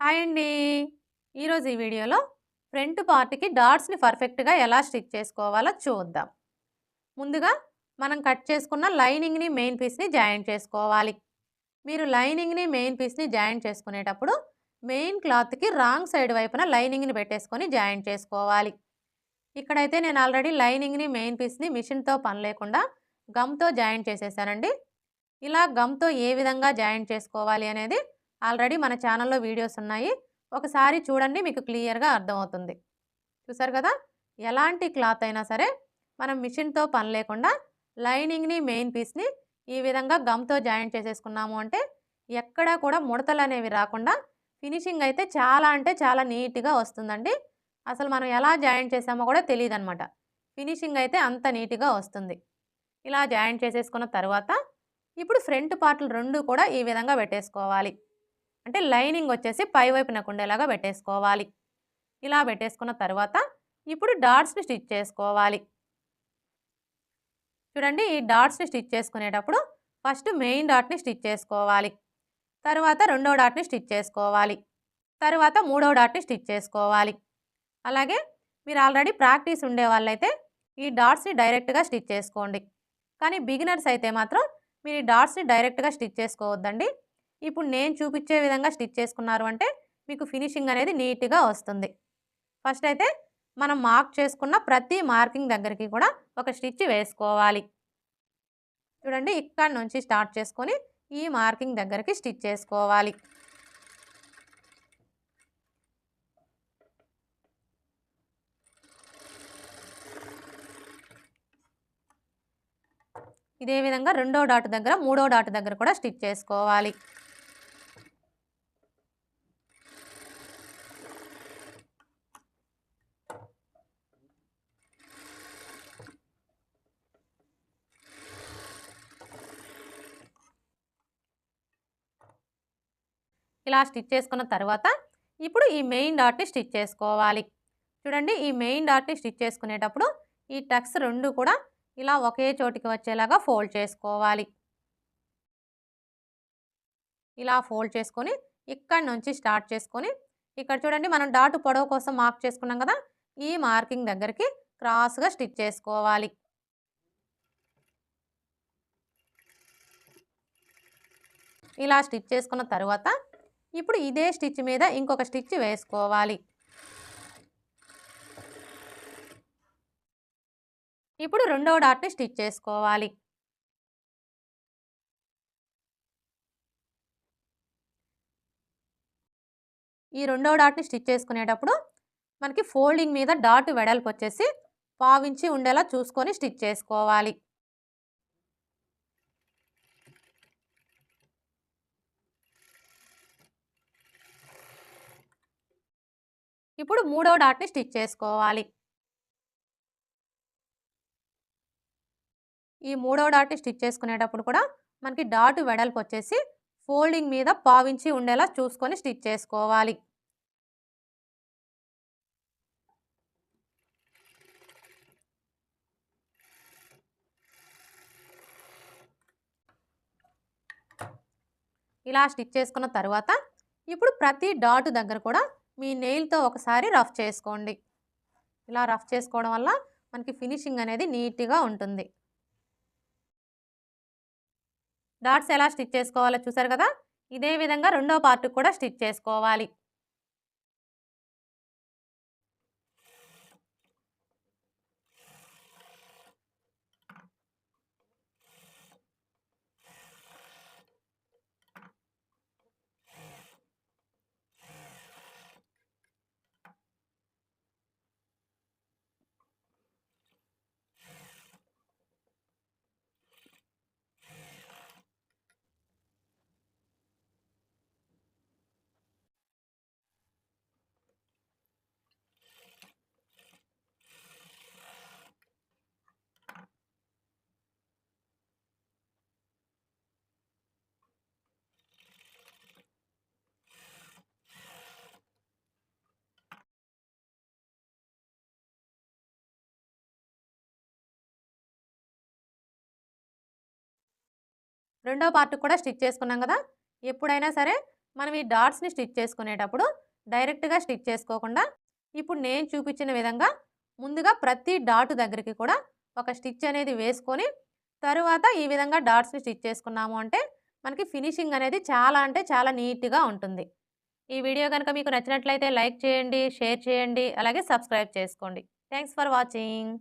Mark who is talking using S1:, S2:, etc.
S1: Hi అండి. ఈరోజు ఈ వీడియోలో ఫ్రంట్ పార్ట్కి డాట్స్ని పర్ఫెక్ట్గా ఎలా స్టిచ్ చేసుకోవాలో చూద్దాం. ముందుగా మనం కట్ చేసుకున్న లైనింగ్ని మెయిన్ పీస్ని జాయిన్ చేసుకోవాలి. మీరు లైనింగ్ని మెయిన్ పీస్ని జాయిన్ చేసుకునేటప్పుడు మెయిన్ క్లాత్కి రాంగ్ సైడ్ వైపున లైనింగ్ని పెట్టేసుకొని జాయిన్ చేసుకోవాలి. ఇక్కడైతే నేను ఆల్రెడీ లైనింగ్ని మెయిన్ పీస్ని మిషన్తో పని లేకుండా గమ్తో జాయిన్ చేసేసానండి. ఇలా గమ్తో ఏ విధంగా జాయిన్ చేసుకోవాలి అనేది ఆల్రెడీ మన ఛానల్లో వీడియోస్ ఉన్నాయి. ఒకసారి చూడండి మీకు క్లియర్గా అర్థమవుతుంది. చూసారు కదా? ఎలాంటి క్లాత్ అయినా సరే మనం మిషన్తో పని లేకుండా లైనింగ్ని మెయిన్ పీస్ని ఈ విధంగా గమ్తో జాయింట్ చేసేసుకున్నాము అంటే ఎక్కడా కూడా ముడతలు అనేవి రాకుండా ఫినిషింగ్ అయితే చాలా అంటే చాలా నీట్గా వస్తుందండి. అసలు మనం ఎలా జాయింట్ చేసామో కూడా తెలియదు అనమాట ఫినిషింగ్ అయితే అంత నీట్గా వస్తుంది. ఇలా జాయింట్ చేసేసుకున్న తర్వాత ఇప్పుడు ఫ్రంట్ పార్ట్లు రెండు కూడా ఈ విధంగా పెట్టేసుకోవాలి. అంటే లైనింగ్ వచ్చేసి పై వైపునకు ఉండేలాగా పెట్టేసుకోవాలి. ఇలా పెట్టేసుకున్న తర్వాత ఇప్పుడు డాట్స్ని స్టిచ్ చేసుకోవాలి. చూడండి ఈ డాట్స్ని స్టిచ్ చేసుకునేటప్పుడు ఫస్ట్ మెయిన్ డాట్ని స్టిచ్ చేసుకోవాలి. తర్వాత రెండో డాట్ని స్టిచ్ చేసుకోవాలి. తర్వాత మూడో డాట్ని స్టిచ్ చేసుకోవాలి. అలాగే మీరు ఆల్రెడీ ప్రాక్టీస్ ఉండే వాళ్ళైతే ఈ డాట్స్ని డైరెక్ట్గా స్టిచ్ చేసుకోండి. కానీ బిగినర్స్ అయితే మాత్రం మీరు ఈ డాట్స్ని డైరెక్ట్గా స్టిచ్ చేసుకోవద్దండి. ఇప్పుడు నేను చూపించే విధంగా స్టిచ్ చేసుకున్నారు అంటే మీకు ఫినిషింగ్ అనేది నీట్గా వస్తుంది. ఫస్ట్ అయితే మనం మార్క్ చేసుకున్న ప్రతి మార్కింగ్ దగ్గరికి కూడా ఒక స్టిచ్ వేసుకోవాలి. చూడండి ఇక్కడ నుంచి స్టార్ట్ చేసుకొని ఈ మార్కింగ్ దగ్గరికి స్టిచ్ చేసుకోవాలి. ఇదే విధంగా రెండో డాట్ దగ్గర మూడో డాట్ దగ్గర కూడా స్టిచ్ చేసుకోవాలి. ఇలా స్టిచ్ చేసుకున్న తర్వాత ఇప్పుడు ఈ మెయిన్ డాట్ని స్టిచ్ చేసుకోవాలి. చూడండి ఈ మెయిన్ డాట్ని స్టిచ్ చేసుకునేటప్పుడు ఈ టక్స్ రెండు కూడా ఇలా ఒకే చోటికి వచ్చేలాగా ఫోల్డ్ చేసుకోవాలి. ఇలా ఫోల్డ్ చేసుకొని ఇక్కడ నుంచి స్టార్ట్ చేసుకొని ఇక్కడ చూడండి మనం డాటు పొడవు కోసం మార్క్ చేసుకున్నాం కదా ఈ మార్కింగ్ దగ్గరికి క్రాస్గా స్టిచ్ చేసుకోవాలి. ఇలా స్టిచ్ చేసుకున్న తర్వాత ఇప్పుడు ఇదే స్టిచ్ మీద ఇంకొక స్టిచ్ వేసుకోవాలి. ఇప్పుడు రెండవ డాట్ని స్టిచ్ చేసుకోవాలి. ఈ రెండవ డాట్ని స్టిచ్ చేసుకునేటప్పుడు మనకి ఫోల్డింగ్ మీద డాట్ వెడల్పు వచ్చేసి పావించి ఉండేలా చూసుకొని స్టిచ్ చేసుకోవాలి. ఇప్పుడు మూడో డాట్ని స్టిచ్ చేసుకోవాలి. ఈ మూడో డాట్ని స్టిచ్ చేసుకునేటప్పుడు కూడా మనకి డాట్ వెడల్పు వచ్చేసి ఫోల్డింగ్ మీద పావించి ఉండేలా చూసుకొని స్టిచ్ చేసుకోవాలి. ఇలా స్టిచ్ చేసుకున్న తర్వాత ఇప్పుడు ప్రతి డాట్ దగ్గర కూడా మీ నెయిల్తో ఒకసారి రఫ్ చేసుకోండి. ఇలా రఫ్ చేసుకోవడం వల్ల మనకి ఫినిషింగ్ అనేది నీట్గా ఉంటుంది. డాట్స్ ఎలా స్టిచ్ చేసుకోవాలో చూసారు కదా? ఇదే విధంగా రెండో పార్ట్ కూడా స్టిచ్ చేసుకోవాలి. రెండో పార్ట్ కూడా స్టిచ్ చేసుకున్నాం కదా. ఎప్పుడైనా సరే మనం ఈ డాట్స్ని స్టిచ్ చేసుకునేటప్పుడు డైరెక్ట్గా స్టిచ్ చేసుకోకుండా ఇప్పుడు నేను చూపించిన విధంగా ముందుగా ప్రతి డాట్ దగ్గరికి కూడా ఒక స్టిచ్ అనేది వేసుకొని తరువాత ఈ విధంగా డాట్స్ని స్టిచ్ చేసుకున్నాము అంటే మనకి ఫినిషింగ్ అనేది చాలా అంటే చాలా నీట్గా ఉంటుంది. ఈ వీడియో కనుక మీకు నచ్చినట్లయితే లైక్ చేయండి షేర్ చేయండి అలాగే సబ్స్క్రైబ్ చేసుకోండి. Thanks for watching